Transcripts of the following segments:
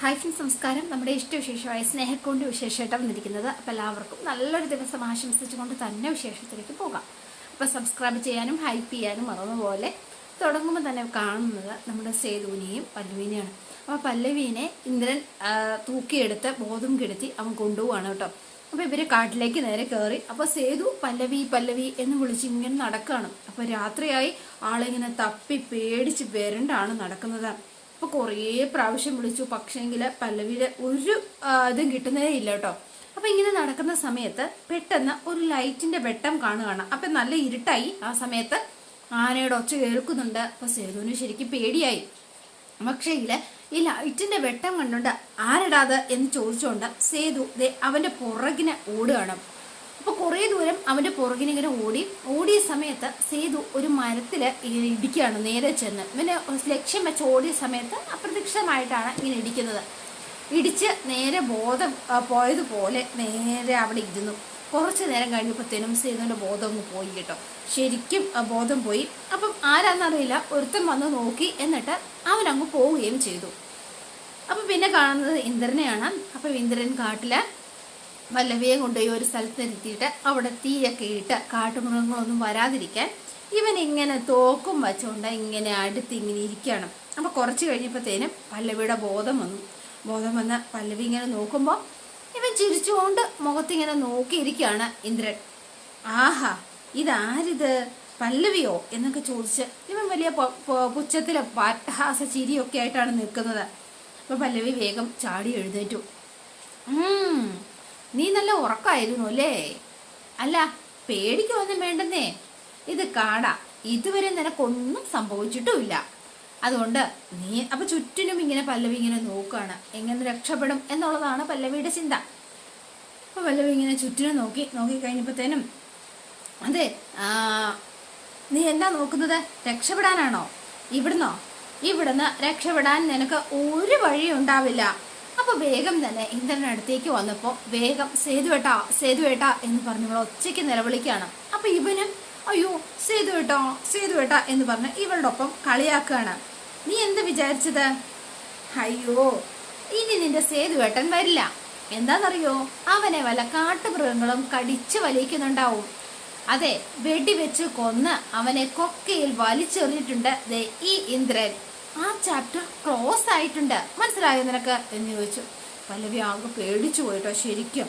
Hi friends സംസ്കാരം നമ്മുടെ ഇഷ്ടവിശേഷമായ സ്നേഹക്കൊണ്ട് വിശേഷമായിട്ടാണ് വന്നിരിക്കുന്നത് അപ്പോൾ എല്ലാവർക്കും നല്ലൊരു ദിവസം ആശംസിച്ചുകൊണ്ട് തന്നെ വിശേഷത്തിലേക്ക് പോകാം. അപ്പോൾ സബ്സ്ക്രൈബ് ചെയ്യാനും ഹൈപ്പ് ചെയ്യാനും മറന്നുപോലെ തുടങ്ങുമ്പോൾ തന്നെ കാണുന്നത് നമ്മുടെ സേതുവിനെയും പല്ലുവിനെയാണ്. അപ്പോൾ പല്ലവീനെ ഇന്ദ്രൻ തൂക്കിയെടുത്ത് ബോധം കെടുത്തി അവൻ കൊണ്ടുപോവാണ് കേട്ടോ. അപ്പോൾ ഇവർ കാട്ടിലേക്ക് നേരെ കയറി അപ്പോൾ സേതു പല്ലവി പല്ലവി എന്ന് വിളിച്ച് ഇങ്ങനെ നടക്കുകയാണ് അപ്പോൾ രാത്രിയായി ആളിങ്ങനെ തപ്പി പേടിച്ച് വരണ്ടാണ് നടക്കുന്നത്. അപ്പൊ കുറേ പ്രാവശ്യം വിളിച്ചു. പക്ഷേങ്കിൽ പല്ലവിയുടെ ഒരു ഇതും കിട്ടുന്നതേ ഇല്ല കേട്ടോ. അപ്പൊ ഇങ്ങനെ നടക്കുന്ന സമയത്ത് പെട്ടെന്ന് ഒരു ലൈറ്റിന്റെ വെട്ടം കാണുകയാണ്. അപ്പൊ നല്ല ഇരുട്ടായി ആ സമയത്ത് ആനയുടെ ഒച്ച കേൾക്കുന്നുണ്ട്. അപ്പോൾ സേതുവിന് ശരിക്കും പേടിയായി. പക്ഷേങ്കിൽ ഈ ലൈറ്റിന്റെ വെട്ടം കണ്ടുകൊണ്ട് ആരടാത് എന്ന് ചോദിച്ചുകൊണ്ട് സേതു അവന്റെ പുറകിനെ ഓടുകയാണ്. അപ്പൊ കുറേ ദൂരം അവന്റെ പുറകിന് ഇങ്ങനെ ഓടി ഓടിയ സമയത്ത് സേതു ഒരു മരത്തിൽ ഇങ്ങനെ ഇടിക്കുകയാണ് നേരെ ചെന്ന്. ഇവന് ലക്ഷ്യം വെച്ച് ഓടിയ സമയത്ത് അപ്രത്യക്ഷമായിട്ടാണ് ഇങ്ങനെ ഇടിക്കുന്നത്. ഇടിച്ച് നേരെ ബോധം പോയതുപോലെ നേരെ അവിടെ ഇരുന്നു. കുറച്ച് നേരം കഴിഞ്ഞപ്പോഴത്തേനും സേതുവിന്റെ ബോധം ഒന്ന് പോയി കേട്ടോ. ശരിക്കും ബോധം പോയി. അപ്പം ആരാന്നറിയില്ല ഒരുത്തൻ വന്ന് നോക്കി എന്നിട്ട് അവൻ അങ്ങ് പോവുകയും ചെയ്തു. അപ്പൊ പിന്നെ കാണുന്നത് ഇന്ദ്രനെയാണ്. അപ്പൊ ഇന്ദ്രൻ കാട്ടിൽ വല്ലവയെ കൊണ്ടുപോയി ഒരു സ്ഥലത്ത് നിർത്തിയിട്ട് അവിടെ തീയൊക്കെ ഇട്ട് കാട്ടുമൃഗങ്ങളൊന്നും വരാതിരിക്കാൻ ഇവൻ ഇങ്ങനെ തോക്കും വച്ചുകൊണ്ട് ഇങ്ങനെ അടുത്ത് ഇങ്ങനെ ഇരിക്കുകയാണ്. അപ്പോൾ കുറച്ച് കഴിഞ്ഞപ്പോഴത്തേനും പല്ലവിയുടെ ബോധം വന്നു. ബോധം വന്ന പല്ലവി ഇങ്ങനെ നോക്കുമ്പോൾ ഇവൻ ചിരിച്ചുകൊണ്ട് മുഖത്തിങ്ങനെ നോക്കിയിരിക്കുകയാണ് ഇന്ദ്രൻ. ആഹാ ഇതാരിത്? പല്ലവിയോ? എന്നൊക്കെ ചോദിച്ച് ഇവൻ വലിയ പുച്ഛത്തിലെ പാട്ടഹാസ ചിരിയൊക്കെ ആയിട്ടാണ് നിൽക്കുന്നത്. അപ്പോൾ പല്ലവി വേഗം ചാടി എഴുന്നേറ്റു. നീ നല്ല ഉറക്കായിരുന്നു അല്ലേ? അല്ല പേടിക്കൊന്നും വേണ്ടെന്നേ. ഇത് കാടാ. ഇതുവരെ നിനക്കൊന്നും സംഭവിച്ചിട്ടുമില്ല. അതുകൊണ്ട് നീ അപ്പൊ ചുറ്റിനും ഇങ്ങനെ പല്ലവി ഇങ്ങനെ നോക്കുകയാണ് എങ്ങനെ രക്ഷപ്പെടും എന്നുള്ളതാണ് പല്ലവിയുടെ ചിന്ത. അപ്പൊ പല്ലവി ഇങ്ങനെ ചുറ്റിനും നോക്കി നോക്കി കഴിഞ്ഞപ്പോഴത്തേനും അതെ നീ എന്താ നോക്കുന്നത്? രക്ഷപ്പെടാനാണോ? ഇവിടുന്നോ? ഇവിടുന്ന് രക്ഷപ്പെടാൻ നിനക്ക് ഒരു വഴിയും ഉണ്ടാവില്ല അപ്പൊ വേഗം തന്നെ ഇന്ദ്രന്റെ അടുത്തേക്ക് വന്നപ്പോൾ വേഗം സേതുവേട്ടാ സേതുവേട്ടാ എന്ന് പറഞ്ഞ് ഇവിടെ ഒച്ചയ്ക്ക് നിലവിളിക്കുകയാണ്. അപ്പോൾ ഇവനും അയ്യോ സേതുവേട്ടോ സേതുവേട്ടാ എന്ന് പറഞ്ഞ് ഇവളുടെ ഒപ്പം കളിയാക്കുകയാണ്. നീ എന്ത് വിചാരിച്ചത്? അയ്യോ ഇനി നിന്റെ സേതുവേട്ടൻ വരില്ല. എന്താണെന്നറിയോ അവനെ വല്ല കാട്ടുമൃഗങ്ങളും കടിച്ചു വലിക്കുന്നുണ്ടാവും. അതെ വെടിവെച്ച് കൊന്ന് അവനെ കൊക്കയിൽ വലിച്ചെറിഞ്ഞിട്ടുണ്ട് ഈ ഇന്ദ്രൻ. ആ ചാപ്റ്റർ ക്ലോസ് ആയിട്ടുണ്ട്. മനസ്സിലായോ നിനക്ക്? എന്ന് ചോദിച്ചു. പല്ലവി ആകെ പേടിച്ചു പോയിട്ടോ ശരിക്കും.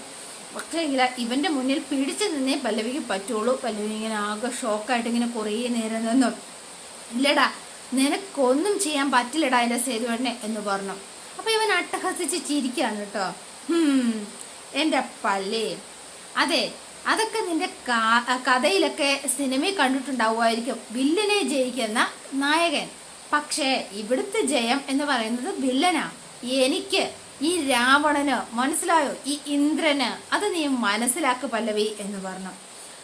പക്ഷേ ഇല്ല ഇവന്റെ മുന്നിൽ പിടിച്ചു നിന്നേ പല്ലവിക്ക് പറ്റുള്ളൂ. പല്ലവി ഇങ്ങനെ ആകെ ഷോക്കായിട്ട് ഇങ്ങനെ കുറേ നേരം നിന്നു. ഇല്ലടാ നിനക്കൊന്നും ചെയ്യാൻ പറ്റില്ലടാ എന്റെ സേതുവേട്ടനെ എന്ന് പറഞ്ഞു. അപ്പൊ ഇവൻ അട്ടഹസിച്ച് ചിരിക്കാണ് കേട്ടോ. എന്റെ പല്ലേ. അതെ അതൊക്കെ നിന്റെ കഥയിലൊക്കെ സിനിമയിൽ കണ്ടിട്ടുണ്ടാവുമായിരിക്കും. വില്ലനെ ജയിക്കുന്ന നായകൻ. പക്ഷേ ഇവിടുത്തെ ജയം എന്ന് പറയുന്നത് വില്ലനാ. എനിക്ക് ഈ രാവണന് മനസ്സിലായോ? ഈ ഇന്ദ്രന്. അത് നീ മനസ്സിലാക്ക് പല്ലവി എന്ന് പറഞ്ഞു.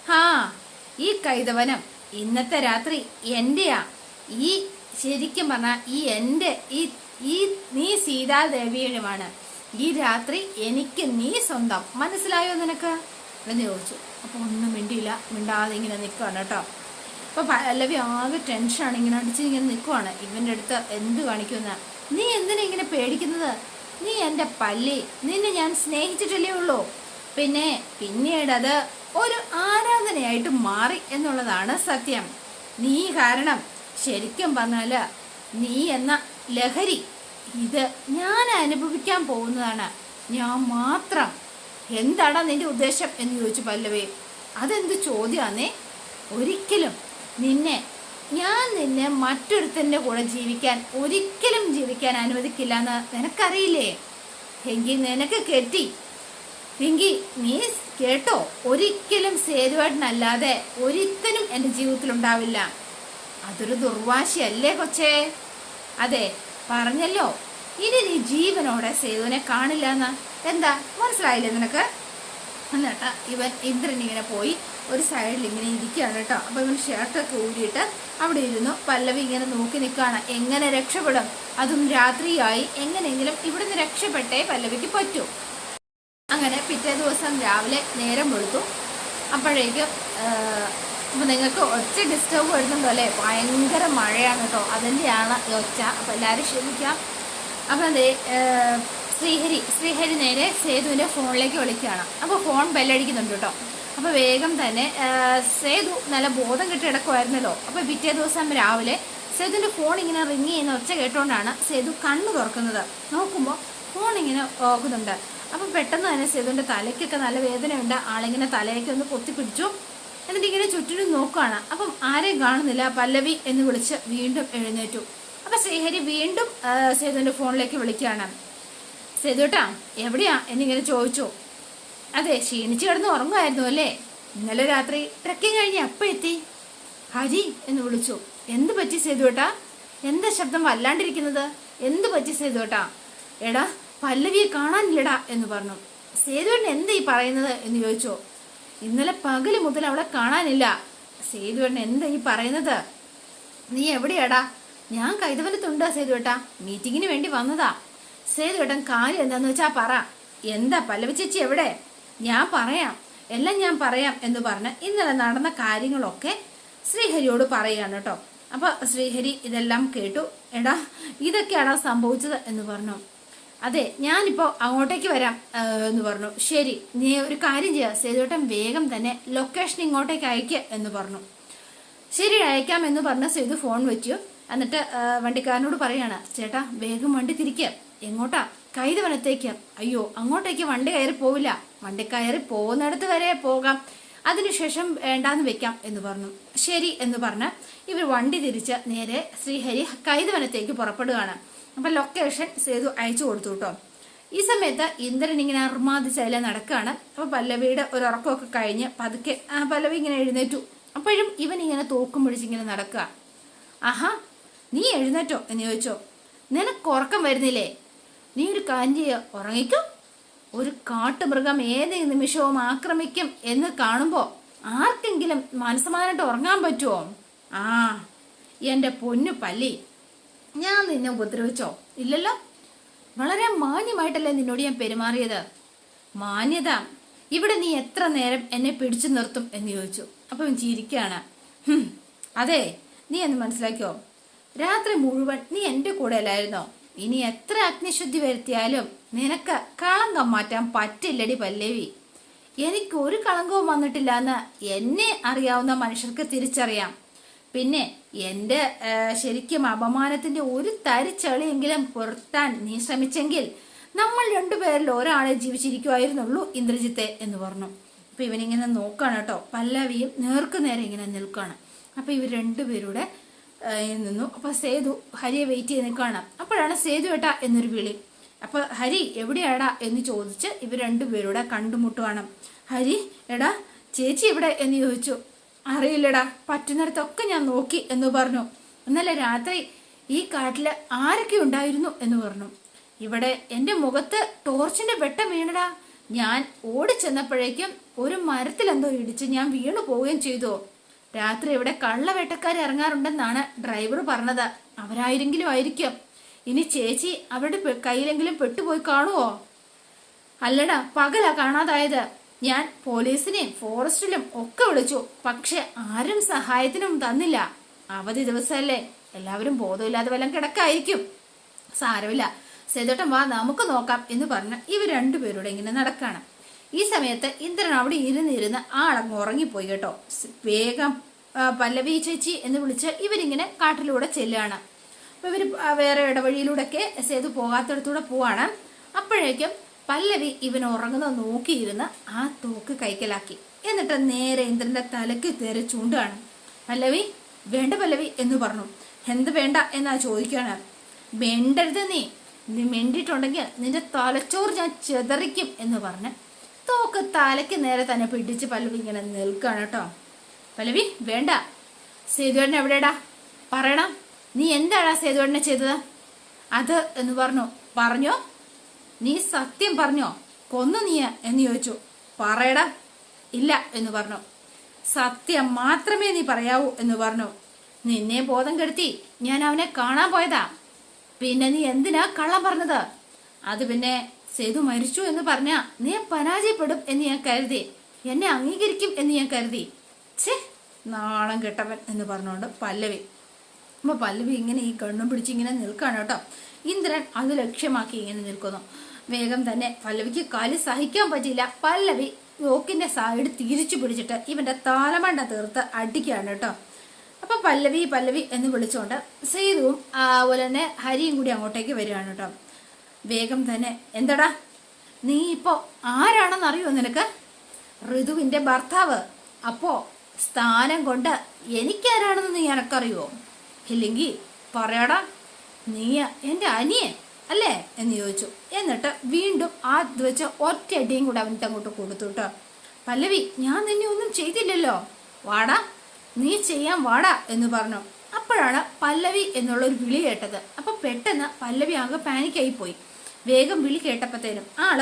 ഹാ ഈ കൈതവനം ഇന്നത്തെ രാത്രി എന്റെയാ. ഈ ശരിക്കും പറഞ്ഞാൽ ഈ എന്റെ ഈ ഈ നീ സീതാദേവിയുമാണ്. ഈ രാത്രി എനിക്ക് നീ സ്വന്തം. മനസ്സിലായോ നിനക്ക്? എന്ന് ചോദിച്ചു. അപ്പൊ ഒന്നും മിണ്ടിയില്ല. മിണ്ടാതെ ഇങ്ങനെ നിൽക്കുകയാണ് കേട്ടോ. അപ്പൊ പല്ലവി ആകെ ടെൻഷനാണ് ഇങ്ങനെ അടിച്ച് ഇങ്ങനെ നിൽക്കുവാണ് ഇവന്റെ അടുത്ത് എന്ത് കാണിക്കുന്ന നീ എന്തിനാ ഇങ്ങനെ പേടിക്കുന്നത്? നീ എന്റെ പല്ലി. നിന്നെ ഞാൻ സ്നേഹിച്ചിട്ടല്ലേ ഉള്ളൂ. പിന്നെ പിന്നീട് അത് ഒരു ആരാധനയായിട്ട് മാറി എന്നുള്ളതാണ് സത്യം. നീ കാരണം ശരിക്കും പറഞ്ഞാൽ നീ എന്ന ലഹരി ഇത് ഞാൻ അനുഭവിക്കാൻ പോകുന്നതാണ്. ഞാൻ മാത്രം. എന്താണ് നിന്റെ ഉദ്ദേശം എന്ന് ചോദിച്ചു പല്ലവേ. അതെന്ത് ചോദ്യമാണേ ഒരിക്കലും. നിന്നെ ഞാൻ നിന്നെ മറ്റൊരുത്തന്റെ കൂടെ ജീവിക്കാൻ ഒരിക്കലും ജീവിക്കാൻ അനുവദിക്കില്ല എന്ന് നിനക്കറിയില്ലേ? എങ്കിൽ നിനക്ക് കെട്ടി. എങ്കിൽ നീ കേട്ടോ ഒരിക്കലും സേതുവേട്ടനല്ലാതെ ഒരുത്തനും എന്റെ ജീവിതത്തിൽ ഉണ്ടാവില്ല അതൊരു ദുർവാശിയല്ലേ കൊച്ചേ? അതെ പറഞ്ഞല്ലോ. ഇനി നീ ജീവനോടെ സേതുവിനെ കാണില്ല എന്ന് എന്താ? മനസ്സിലായില്ലേ നിനക്ക്? എന്നിട്ട് ഇവൻ ഇന്ദ്രൻ ഇങ്ങനെ പോയി ഒരു സൈഡിൽ ഇങ്ങനെ ഇരിക്കുകയാണ് കേട്ടോ. അപ്പോൾ ഇവൻ ഷർട്ടൊക്കെ ഊരിയിട്ട് അവിടെ ഇരുന്നു. പല്ലവി ഇങ്ങനെ നോക്കി നിൽക്കുകയാണ്. എങ്ങനെ രക്ഷപ്പെടും? അതും രാത്രിയായി. എങ്ങനെയെങ്കിലും ഇവിടുന്ന് രക്ഷപ്പെട്ടേ പല്ലവിക്ക് പറ്റൂ. അങ്ങനെ പിറ്റേ ദിവസം രാവിലെ നേരം വെളുത്തു. അപ്പോഴേക്കും അപ്പോൾ നിങ്ങൾക്ക് ഒച്ച ഡിസ്റ്റർബ് വരുന്നുണ്ടോ അല്ലേ? ഭയങ്കര മഴയാണ് കേട്ടോ. അതിന്റെയാണ് ഒച്ച. അപ്പോൾ എല്ലാവരും ക്ഷമിക്കാം. അപ്പം അതെ ശ്രീഹരി ശ്രീഹരി നേരെ സേതുവിന്റെ ഫോണിലേക്ക് വിളിക്കുകയാണ്. അപ്പോൾ ഫോൺ ബെല്ലടിക്കുന്നുണ്ട് കേട്ടോ. അപ്പോൾ വേഗം തന്നെ സേതു നല്ല ബോധം കിട്ടി കിടക്കുമായിരുന്നല്ലോ അപ്പോൾ പിറ്റേ ദിവസം രാവിലെ സേതുവിന്റെ ഫോൺ ഇങ്ങനെ റിങ് ചെയ്യുന്ന ഒച്ച കേട്ടുകൊണ്ടാണ് സേതു കണ്ണു തുറക്കുന്നത്. നോക്കുമ്പോൾ ഫോൺ ഇങ്ങനെ ഓക്കുന്നുണ്ട് അപ്പം പെട്ടെന്ന് തന്നെ സേതുവിന്റെ തലയ്ക്കൊക്കെ നല്ല വേദനയുണ്ട്. ആളിങ്ങനെ തലയൊക്കെ ഒന്ന് പൊത്തിപ്പിടിച്ചു എന്നിട്ട് ഇങ്ങനെ ചുറ്റിനും നോക്കുകയാണ് അപ്പം ആരെയും കാണുന്നില്ല? പല്ലവി എന്ന് വിളിച്ച് വീണ്ടും എഴുന്നേറ്റു. അപ്പം ശ്രീഹരി വീണ്ടും സേതുവിന്റെ ഫോണിലേക്ക് വിളിക്കുകയാണ്. സേതുട്ടാ എവിടെയാ? എന്നിങ്ങനെ ചോദിച്ചു. അതെ ക്ഷീണിച്ച് കിടന്ന് ഉറങ്ങുമായിരുന്നു അല്ലേ? ഇന്നലെ രാത്രി ട്രക്കിംഗ് കഴിഞ്ഞ് അപ്പം എത്തി? ഹരി എന്ന് വിളിച്ചു. എന്ത് പറ്റി സേതുട്ടാ? എന്താ ശബ്ദം വല്ലാണ്ടിരിക്കുന്നത്? എന്ത് പറ്റി സേതുട്ടാ? എടാ പല്ലവിയെ കാണാനില്ലടാ എന്ന് പറഞ്ഞു. സേതുവേട്ടൻ എന്താ ഈ പറയുന്നത് എന്ന് ചോദിച്ചു. ഇന്നലെ പകൽ മുതൽ അവളെ കാണാനില്ല. സേതുവേട്ടൻ എന്താ ഈ പറയുന്നത്? നീ എവിടെയാടാ? ഞാൻ കൈതവലത്തുണ്ട് സേതുവേട്ടാ. മീറ്റിങ്ങിന് വേണ്ടി വന്നതാ. സേതുവേട്ടൻ കാര്യം എന്താന്ന് വെച്ചാ പറ. എന്താ പല്ലവി ചേച്ചി എവിടെ? ഞാൻ പറയാം. എല്ലാം ഞാൻ പറയാം എന്ന് പറഞ്ഞ് ഇന്നലെ നടന്ന കാര്യങ്ങളൊക്കെ ശ്രീഹരിയോട് പറയുകയാണ് കേട്ടോ അപ്പൊ ശ്രീഹരി ഇതെല്ലാം കേട്ടു. എടാ ഇതൊക്കെയാണോ സംഭവിച്ചത് എന്ന് പറഞ്ഞു. അതെ ഞാനിപ്പോ അങ്ങോട്ടേക്ക് വരാം എന്ന് പറഞ്ഞു. ശരി നീ ഒരു കാര്യം ചെയ്യുക സേതുവേട്ടൻ വേഗം തന്നെ ലൊക്കേഷൻ ഇങ്ങോട്ടേക്ക് അയക്കുക എന്ന് പറഞ്ഞു. ശരി അയക്കാം എന്ന് പറഞ്ഞ സേതു ഫോൺ വെച്ചു. എന്നിട്ട് വണ്ടിക്കാരനോട് പറയാണ് ചേട്ടാ വേഗം വണ്ടി തിരിക്കുക എങ്ങോട്ടാ? കൈതവനത്തേക്ക്. അയ്യോ അങ്ങോട്ടേക്ക് വണ്ടി കയറി പോവില്ല. വണ്ടി കയറി പോകുന്നിടത്ത് വരെ പോകാം. അതിനുശേഷം വേണ്ടാന്ന് വെക്കാം എന്ന് പറഞ്ഞു. ശരി എന്ന് പറഞ്ഞ് ഇവർ വണ്ടി തിരിച്ച് നേരെ ശ്രീഹരി കൈതവനത്തേക്ക് പുറപ്പെടുകയാണ്. അപ്പൊ ലൊക്കേഷൻ സേതു അയച്ചു കൊടുത്തു കേട്ടോ. ഈ സമയത്ത് ഇന്ദ്രൻ ഇങ്ങനെ അർമാദിച്ചതിലെ നടക്കുകയാണ് അപ്പൊ പല്ലവിയുടെ ഒരു ഉറക്കമൊക്കെ കഴിഞ്ഞ് പതുക്കെ പല്ലവി ഇങ്ങനെ എഴുന്നേറ്റു. അപ്പോഴും ഇവൻ ഇങ്ങനെ തോക്കും പിടിച്ചിങ്ങനെ നടക്കുക. ആഹാ നീ എഴുന്നേറ്റോ എന്ന് ചോദിച്ചോ. നിനക്ക് ഉറക്കം വരുന്നില്ലേ? നീ ഒരു കാര്യം ഉറങ്ങിക്കോ. ഒരു കാട്ടുമൃഗം ഏത് നിമിഷവും ആക്രമിക്കും എന്ന് കാണുമ്പോ ആർക്കെങ്കിലും മനസ്സമാനായിട്ട് ഉറങ്ങാൻ പറ്റുമോ ആ എന്റെ പൊന്നു പല്ലി ഞാൻ നിന്നെ ഉപദ്രവിച്ചോ? ഇല്ലല്ലോ. വളരെ മാന്യമായിട്ടല്ലേ നിന്നോട് ഞാൻ പെരുമാറിയത്? മാന്യത ഇവിടെ നീ എത്ര നേരം എന്നെ പിടിച്ചു നിർത്തും എന്ന് ചോദിച്ചു. അപ്പം ചിരിക്കാണ് അതെ നീ എന്ന് മനസ്സിലാക്കിയോ? രാത്രി മുഴുവൻ നീ എന്റെ കൂടെ അല്ലായിരുന്നോ ഇനി എത്ര അഗ്നിശുദ്ധി വരുത്തിയാലും നിനക്ക് കളങ്കം മാറ്റാൻ പറ്റില്ലടി പല്ലവി. എനിക്ക് ഒരു കളങ്കവും വന്നിട്ടില്ല എന്ന് എന്നെ അറിയാവുന്ന മനുഷ്യർക്ക് തിരിച്ചറിയാം. പിന്നെ എന്റെ ശരിക്കും അപമാനത്തിന്റെ ഒരു തരിച്ചളിയെങ്കിലും പുറത്താൻ നീ ശ്രമിച്ചെങ്കിൽ നമ്മൾ രണ്ടുപേരിൽ ഒരാളെ ജീവിച്ചിരിക്കുമായിരുന്നുള്ളൂ ഇന്ദ്രജിത്തെ എന്ന് പറഞ്ഞു. അപ്പൊ ഇവനിങ്ങനെ നോക്കാണ് കേട്ടോ. പല്ലവിയും നേർക്കു നേരെ ഇങ്ങനെ നിൽക്കുകയാണ് അപ്പൊ ഇവർ രണ്ടുപേരുടെ നിന്നു. അപ്പൊ സേതു ഹരിയെ വെയിറ്റ് ചെയ്ത് നിൽക്കുകയാണ്. അപ്പോഴാണ് സേതു ഏട്ടാ എന്നൊരു വിളി. അപ്പൊ ഹരി എവിടെയാടാ എന്ന് ചോദിച്ച് ഇവർ രണ്ടുപേരൂടെ കണ്ടുമുട്ടുകയാണ് ഹരി എടാ ചേച്ചി എവിടെ എന്ന് ചോദിച്ചു. അറിയില്ലടാ പറ്റുന്നിടത്തൊക്കെ ഞാൻ നോക്കി എന്ന് പറഞ്ഞു. ഇന്നലെ രാത്രി ഈ കാട്ടിൽ ആരൊക്കെ ഉണ്ടായിരുന്നു എന്ന് പറഞ്ഞു. ഇവിടെ എന്റെ മുഖത്ത് ടോർച്ചിന്റെ വെട്ടം വീണടാ. ഞാൻ ഓടിച്ചെന്നപ്പോഴേക്കും ഒരു മരത്തിലെന്തോ ഇടിച്ച് ഞാൻ വീണു പോവുകയും ചെയ്തു. രാത്രി ഇവിടെ കള്ളവേട്ടക്കാർ ഇറങ്ങാറുണ്ടെന്നാണ് ഡ്രൈവർ പറഞ്ഞത്. അവരായിരെങ്കിലും ആയിരിക്കും. ഇനി ചേച്ചി അവരുടെ കയ്യിലെങ്കിലും പെട്ടുപോയി കാണുവോ? അല്ലടാ പകലാ കാണാതായത്. ഞാൻ പോലീസിനെയും ഫോറസ്റ്റിലും ഒക്കെ വിളിച്ചു. പക്ഷെ ആരും സഹായത്തിനും തന്നില്ല. അവധി ദിവസമല്ലേ എല്ലാവരും ബോധമില്ലാതെ വല്ലതും കിടക്കായിരിക്കും. സാരമില്ല. സേതോട്ടം വാ നമുക്ക് നോക്കാം എന്ന് പറഞ്ഞ് ഇവർ രണ്ടുപേരുടെ ഇങ്ങനെ നടക്കാണ്. ഈ സമയത്ത് ഇന്ദ്രൻ അവിടെ ഇരുന്നിരുന്ന് ആളങ്ങ് ഉറങ്ങിപ്പോയി കേട്ടോ. വേഗം പല്ലവി ചേച്ചി എന്ന് വിളിച്ച് ഇവരിങ്ങനെ കാട്ടിലൂടെ ചെല്ലുകയാണ് അപ്പൊ ഇവർ വേറെ ഇടവഴിയിലൂടെയൊക്കെ സേതു പോകാത്തടത്തൂടെ പോവാണ്. അപ്പോഴേക്കും പല്ലവി ഇവൻ ഉറങ്ങുന്നത് നോക്കിയിരുന്ന് ആ തോക്ക് കൈക്കലാക്കി. എന്നിട്ട് നേരെ ഇന്ദ്രന്റെ തലയ്ക്ക് തേരെ ചൂണ്ടാണ്. പല്ലവി വേണ്ട പല്ലവി എന്ന് പറഞ്ഞു. എന്ത് വേണ്ട എന്നാ ചോദിക്കുകയാണ് വേണ്ടരുത് നീ. നീ മെണ്ടിട്ടുണ്ടെങ്കിൽ നിന്റെ തലച്ചോറ് ഞാൻ ചെതറിക്കും എന്ന് പറഞ്ഞ് തോക്ക് തലയ്ക്ക് നേരെ തന്നെ പിടിച്ച് പല്ലവി ഇങ്ങനെ നിൽക്കണം കേട്ടോ. പല്ലവി വേണ്ട. സേതുവേട്ടൻ എവിടെടാ പറയണം. നീ എന്താടാ സേതുവേട്ടനെ ചെയ്തത്? അത് എന്ന് പറഞ്ഞു. പറഞ്ഞോ? നീ സത്യം പറഞ്ഞോ? കൊന്നു നീ എന്ന് ചോദിച്ചു. പറയടാ. ഇല്ല എന്ന് പറഞ്ഞു. സത്യം മാത്രമേ നീ പറയാവൂ എന്ന് പറഞ്ഞു. നിന്നെ ബോധം കെടുത്തി ഞാൻ അവനെ കാണാൻ പോയതാ. പിന്നെ നീ എന്തിനാ കള്ളം പറഞ്ഞത്? അത് പിന്നെ സേതു മരിച്ചു എന്ന് പറഞ്ഞ നീ പരാജയപ്പെടും എന്ന് ഞാൻ കരുതി. എന്നെ അംഗീകരിക്കും എന്ന് ഞാൻ കരുതി. ഛേ നാളം കെട്ടവൻ എന്ന് പറഞ്ഞുകൊണ്ട് പല്ലവി. അപ്പൊ പല്ലവി ഇങ്ങനെ ഈ കണ്ണും പിടിച്ച് ഇങ്ങനെ നിൽക്കാണ് കേട്ടോ. ഇന്ദ്രൻ അത് ലക്ഷ്യമാക്കി ഇങ്ങനെ നിൽക്കുന്നു. വേഗം തന്നെ പല്ലവിക്ക് കാൽ സഹിക്കാൻ പറ്റിയില്ല. പല്ലവി ലോക്കിന്റെ സൈഡ് തിരിച്ചു പിടിച്ചിട്ട് ഇവന്റെ താലമണ്ട തീർത്ത് അടിക്കുകയാണ് കേട്ടോ. അപ്പൊ പല്ലവി പല്ലവി എന്ന് വിളിച്ചുകൊണ്ട് സേതുവും അതുപോലെ തന്നെ ഹരിയും കൂടി അങ്ങോട്ടേക്ക് വരികയാണ് കേട്ടോ. വേഗം തന്നെ. എന്തടാ? നീ ഇപ്പോൾ ആരാണെന്ന് അറിയോ നിനക്ക്? ഋതുവിന്റെ ഭർത്താവ്. അപ്പോൾ സ്ഥാനം കൊണ്ട് എനിക്കാരാണെന്ന് നീ എനക്കറിയോ ഇല്ലെങ്കിൽ പറയടാ നീ എന്റെ അനിയൻ അല്ലേ? എന്ന് ചോദിച്ചു. എന്നിട്ട് വീണ്ടും ആ വെച്ച ഒറ്റയടിയും കൂടെ അവന്റെ അങ്ങോട്ട് കൊടുത്തു കേട്ടോ. പല്ലവി ഞാൻ നിന്നെ ഒന്നും ചെയ്തില്ലല്ലോ. വാടാ നീ ചെയ്യാൻ വാടാ എന്ന് പറഞ്ഞു. അപ്പോഴാണ് പല്ലവി എന്നുള്ള ഒരു വിളി കേട്ടത്. അപ്പോൾ പെട്ടെന്ന് പല്ലവി ആകെ പാനിക്കായി പോയി. വേഗം വിളി കേട്ടപ്പോഴത്തേനും ആൾ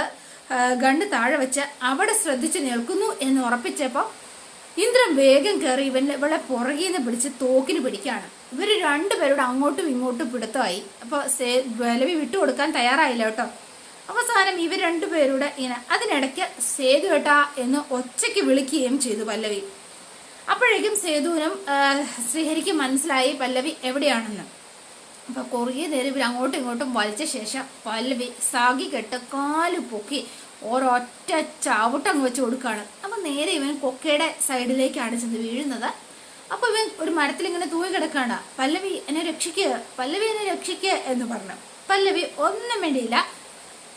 ഗണ്ട് താഴെ വെച്ച് അവിടെ ശ്രദ്ധിച്ചു നിൽക്കുന്നു എന്ന് ഉറപ്പിച്ചപ്പോൾ ഇന്ദ്രൻ വേഗം കയറി ഇവനെ ഇവളെ പുറകിൽ നിന്ന് പിടിച്ച് തോക്കിന് പിടിക്കുകയാണ് ഇവർ രണ്ടുപേരോട് അങ്ങോട്ടും ഇങ്ങോട്ടും പിടുത്തമായി. അപ്പൊ സേ- വിട്ടു വിട്ടുകൊടുക്കാൻ തയ്യാറായില്ല കേട്ടോ. അവസാനം ഇവർ രണ്ടുപേരുടെ ഇങ്ങനെ അതിനിടയ്ക്ക് സേതു ഏട്ടാ എന്ന് ഒച്ചയ്ക്ക് വിളിക്കുകയും ചെയ്തു പല്ലവി. അപ്പോഴേക്കും സേതുവിനും ശ്രീഹരിക്കും മനസ്സിലായി പല്ലവി എവിടെയാണെന്ന്. അപ്പൊ കുറേ നേരം ഇവർ അങ്ങോട്ടും ഇങ്ങോട്ടും വലിച്ച ശേഷം പല്ലവി സാഗി കെട്ട് കാൽ പൊക്കി ഒരൊറ്റ ചാവട്ടങ്ങ് വെച്ച് കൊടുക്കുകയാണ് അപ്പൊ നേരെ ഇവൻ കൊക്കയുടെ സൈഡിലേക്കാണ് ചെന്ന് വീഴുന്നത്. അപ്പോൾ ഇവൻ ഒരു മരത്തിൽ ഇങ്ങനെ തൂങ്ങി കിടക്കാണ്. പല്ലവി എന്നെ രക്ഷിക്കുക പല്ലവി എന്നെ രക്ഷിക്കുക എന്ന് പറഞ്ഞു. പല്ലവി ഒന്നും വേണ്ടിയില്ല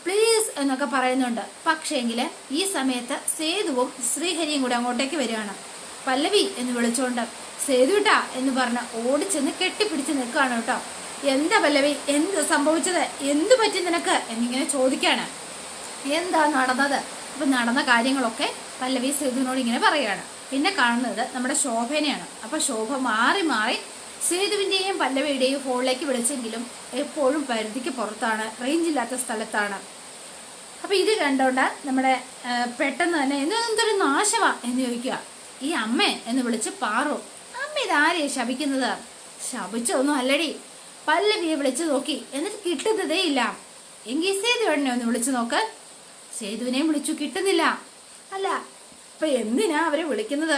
പ്ലീസ് എന്നൊക്കെ പറയുന്നുണ്ട്. പക്ഷേങ്കിൽ ഈ സമയത്ത് സേതുവും ശ്രീഹരിയും കൂടെ അങ്ങോട്ടേക്ക് വരികയാണ്. പല്ലവി എന്ന് വിളിച്ചുകൊണ്ട് സേതുട്ടാ എന്ന് പറഞ്ഞ് ഓടിച്ചെന്ന് കെട്ടിപ്പിടിച്ച് നിൽക്കുകയാണ് കേട്ടോ. എന്താ പല്ലവി? എന്ത് സംഭവിച്ചത്? എന്തു പറ്റി നിനക്ക്? എന്നിങ്ങനെ ചോദിക്കാണ്. എന്താ നടന്നത്? അപ്പൊ നടന്ന കാര്യങ്ങളൊക്കെ പല്ലവി സേതുവിനോട് ഇങ്ങനെ പറയാണ് പിന്നെ കാണുന്നത് നമ്മുടെ ശോഭനയാണ്. അപ്പൊ ശോഭ മാറി മാറി സേതുവിന്റെയും പല്ലവിയുടെയും ഫോണിലേക്ക് വിളിച്ചെങ്കിലും എപ്പോഴും പരിധിക്ക് പുറത്താണ് റേഞ്ച് ഇല്ലാത്ത സ്ഥലത്താണ്. അപ്പൊ ഇത് കണ്ടോണ്ട് നമ്മുടെ പെട്ടെന്ന് തന്നെ എന്തൊരു നാശമാ? എന്ന് ചോദിക്കുക. ഈ അമ്മ എന്ന് വിളിച്ച് പാറു. അമ്മ ഇതാരെയാ ശപിക്കുന്നത്? ശപിച്ചൊന്നും അല്ലടി. പല്ലവിയെ വിളിച്ചു നോക്കി. എന്നിട്ട് കിട്ടുന്നതേ ഇല്ല. എങ്കിൽ സേതുവേടനെ ഒന്ന് വിളിച്ചു നോക്ക്. സേതുവിനെയും വിളിച്ചു കിട്ടുന്നില്ല. അല്ല ഇപ്പൊ എന്തിനാ അവരെ വിളിക്കുന്നത്?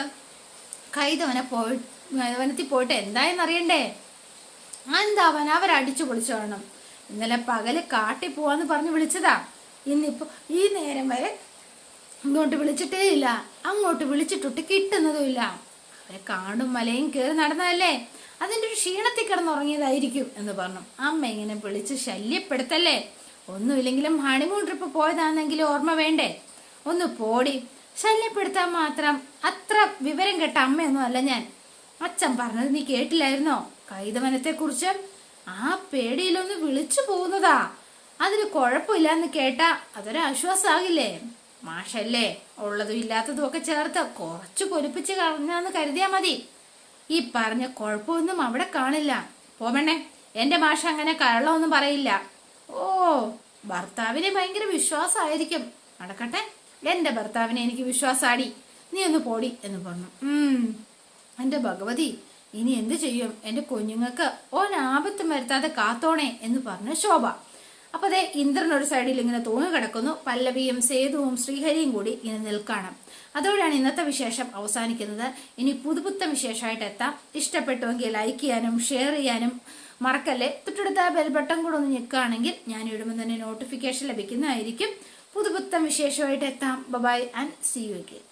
കൈതവനെ പോയി വനത്തിൽ പോയിട്ട് എന്തായെന്ന് അറിയണ്ടേ എന്താ അവൻ അവരടിച്ചു പൊളിച്ചു കാണണം. ഇന്നലെ പകൽ കാട്ടിൽ പോവാന്ന് പറഞ്ഞ് വിളിച്ചതാ. ഇന്നിപ്പോ ഈ നേരം വരെ ഇങ്ങോട്ട് വിളിച്ചിട്ടേ ഇല്ല. അങ്ങോട്ട് വിളിച്ചിട്ടൊട്ട് കിട്ടുന്നതുമില്ല അവരെ കാടും മലയും കയറി നടന്നതല്ലേ? അതിന്റെ ഒരു ക്ഷീണത്തിൽ കിടന്നുറങ്ങിയതായിരിക്കും എന്ന് പറഞ്ഞു. അമ്മ ഇങ്ങനെ വിളിച്ച് ശല്യപ്പെടുത്തല്ലേ? ഒന്നുമില്ലെങ്കിലും ഹണിമൂൺ ട്രിപ്പ് പോയതാണെങ്കിലും ഓർമ്മ വേണ്ടേ? ഒന്ന് പോടി. ശല്യപ്പെടുത്താൻ മാത്രം അത്ര വിവരം കേട്ട അമ്മയൊന്നും അല്ല ഞാൻ. അച്ഛൻ പറഞ്ഞത് നീ കേട്ടില്ലായിരുന്നോ? കൈതവനത്തെ കുറിച്ച് ആ പേടിയിലൊന്ന് വിളിച്ചു പോകുന്നതാ. അതിന് കുഴപ്പമില്ലാന്ന് കേട്ടാ അതൊരു ആശ്വാസമാകില്ലേ? മാഷല്ലേ ഉള്ളതും ഇല്ലാത്തതും ഒക്കെ ചേർത്ത് കുറച്ച് പൊലിപ്പിച്ച് കളഞ്ഞാന്ന് കരുതിയാ മതി. ഈ പറഞ്ഞ കുഴപ്പമൊന്നും അവിടെ കാണില്ല. പോവണേ എന്റെ മാഷ അങ്ങനെ കള്ളമൊന്നും പറയില്ല. ഓ ഭർത്താവിനെ ഭയങ്കര വിശ്വാസമായിരിക്കും. നടക്കട്ടെ എന്റെ ഭർത്താവിനെ എനിക്ക് വിശ്വാസാടി. നീ ഒന്ന് പോടി എന്ന് പറഞ്ഞു. ഉം എന്റെ ഭഗവതി ഇനി എന്ത് ചെയ്യും? എന്റെ കുഞ്ഞുങ്ങൾക്ക് ഒരാപത്തും വരുത്താതെ കാത്തോണേ എന്ന് പറഞ്ഞു ശോഭ. അപ്പൊ അതെ ഇന്ദ്രൻ ഒരു സൈഡിൽ ഇങ്ങനെ തൂങ്ങി കിടക്കുന്നു പല്ലവിയും സേതുവും ശ്രീഹരിയും കൂടി ഇങ്ങനെ നിൽക്കണം. അതോടെയാണ് ഇന്നത്തെ വിശേഷം അവസാനിക്കുന്നത്. ഇനി പുതുപുത്തൻ വിശേഷമായിട്ട് എത്താം. ഇഷ്ടപ്പെട്ടുവെങ്കിൽ ലൈക്ക് ചെയ്യാനും ഷെയർ ചെയ്യാനും മറക്കല്ലേ? തൊട്ടടുത്ത ബെൽ ബട്ടൺ കൂടെ ഒന്ന് ഞെക്കുകയാണെങ്കിൽ ഞാൻ ഇടുമ്പോൾ തന്നെ നോട്ടിഫിക്കേഷൻ ലഭിക്കുന്നതായിരിക്കും. പുതുപുത്തൻ വിശേഷമായിട്ട് എത്താം. Bye and see you again